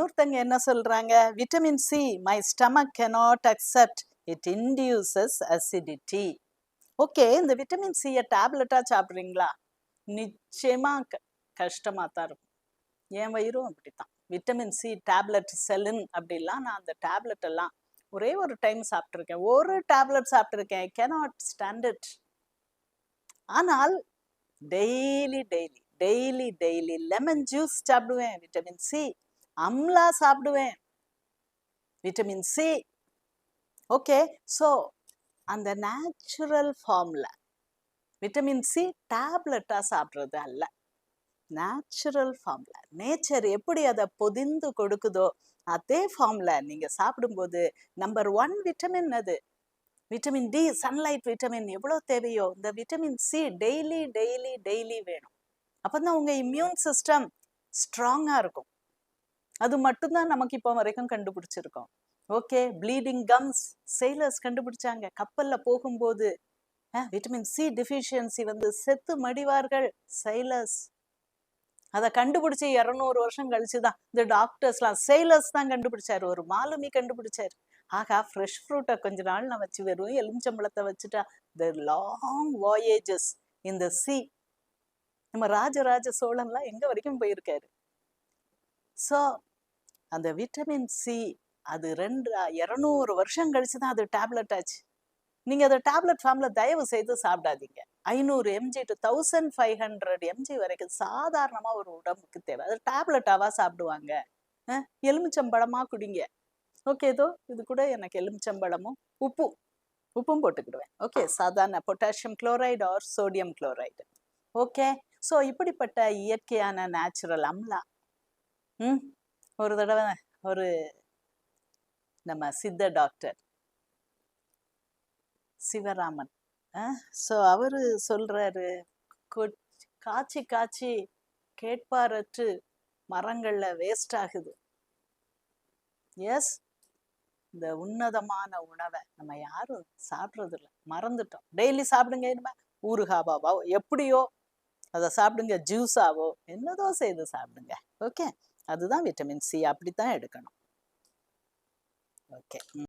இன்னொருத்தங்க என்ன சொல்றாங்க? Vitamin C my stomach cannot accept it induces acidity okay இந்த விட்டமின் சியை டேப்லெட்டா சாப்பிட்றீங்களா? நிச்சயமா க- கஷ்டமா தான் இருக்கும். என் வயிறும் அப்படித்தான். விட்டமின் சி டேப்லெட் செலின் அப்படிலாம் நான் அந்த டேப்லெட் எல்லாம் ஒரே ஒரு டைம் சாப்பிட்ருக்கேன் ஒரு டேப்லெட் சாப்பிட்ருக்கேன் cannot ஸ்டாண்டர்ட் ஆனால் daily daily daily daily lemon juice சாப்பிடுவேன். விட்டமின் சி அம்லா சாப்பிடுவேன். Vitamin C. ஓகே ஸோ அந்த நேச்சுரல் ஃபார்ம்ல விட்டமின் சி டேப்லெட்டாக சாப்பிட்றது அல்ல. நேச்சுரல் ஃபார்ம்ல. நேச்சர் எப்படி அதை பொதிந்து கொடுக்குதோ அதே ஃபார்ம்ல நீங்க சாப்பிடும்போது நம்பர் ஒன் விட்டமின் அது. விட்டமின் டி சன்லைட் விட்டமின் எவ்வளோ தேவையோ இந்த vitamin C daily daily daily வேணும். அப்பதான் உங்க இம்யூன் சிஸ்டம் ஸ்ட்ராங்கா இருக்கும். அது மட்டும்தான் நமக்கு இப்போ வரைக்கும் கண்டுபிடிச்சிருக்கோம். ஓகே ப்ளீடிங் கம்ஸ் செயலர்ஸ் கண்டுபிடிச்சாங்க. கப்பல்ல போகும்போது விட்டமின் சி டிஃபிஷியன்சி வந்து செத்து மடிவார்கள் செயலர்ஸ் அதை கண்டுபிடிச்சி இரநூறு வருஷம் கழிச்சு தான் இந்த டாக்டர்ஸ்லாம் செயலர்ஸ் தான் கண்டுபிடிச்சாரு. ஒரு மாலுமி கண்டுபிடிச்சாரு. ஆகா ஃப்ரெஷ் ஃப்ரூட்டை கொஞ்ச நாள் நான் வச்சு வெறும் எலுமிச்சம்பழத்தை வச்சுட்டா த லாங் வாயேஜஸ் இந்த சி நம்ம ராஜராஜ சோழன்லாம் எங்க வரைக்கும் போயிருக்காரு? ஸோ அந்த விட்டமின் சி அது ரெண்டு இரநூறு வருஷம் கழிச்சு தான் அது டேப்லெட் ஆச்சு. நீங்க அதை டேப்லெட் ஃபார்ம்ல தயவு செய்து சாப்பிடாதீங்க. ஐநூறு MG to thousand five hundred MG வரைக்கும் சாதாரணமா ஒரு உடம்புக்கு தேவை. அது டேப்லெட்டாவா சாப்பிடுவாங்க. எலுமிச்சம்பழமாக எலுமிச்சம்பழமா குடிங்க. ஓகே ஏதோ இது கூட எனக்கு எலுமிச்சம்பழமும் உப்பும் உப்பும் போட்டுக்கிடுவேன். ஓகே சாதாரண potassium chloride or sodium chloride okay so இப்படிப்பட்ட இயற்கையான நேச்சுரல் அம்லா. ம் ஒரு தடவை ஒரு நம்ம சித்த டாக்டர் சிவராமன். ஸோ அவரு சொல்றாரு கொ- காய்ச்சி காய்ச்சி கேட்பாரற்று மரங்கள்ல வேஸ்ட் ஆகுது. எஸ் இந்த உன்னதமான உணவை நம்ம யாரும் சாப்பிட்றதில்ல. மறந்துட்டோம். டெய்லி சாப்பிடுங்க என்ன ஊறுகாவாவோ எப்படியோ அதை சாப்பிடுங்க ஜூஸாவோ என்னதோ செய்து சாப்பிடுங்க. ஓகே அதுதான் விட்டமின் சி அப்படித்தான் எடுக்கணும். ஓகே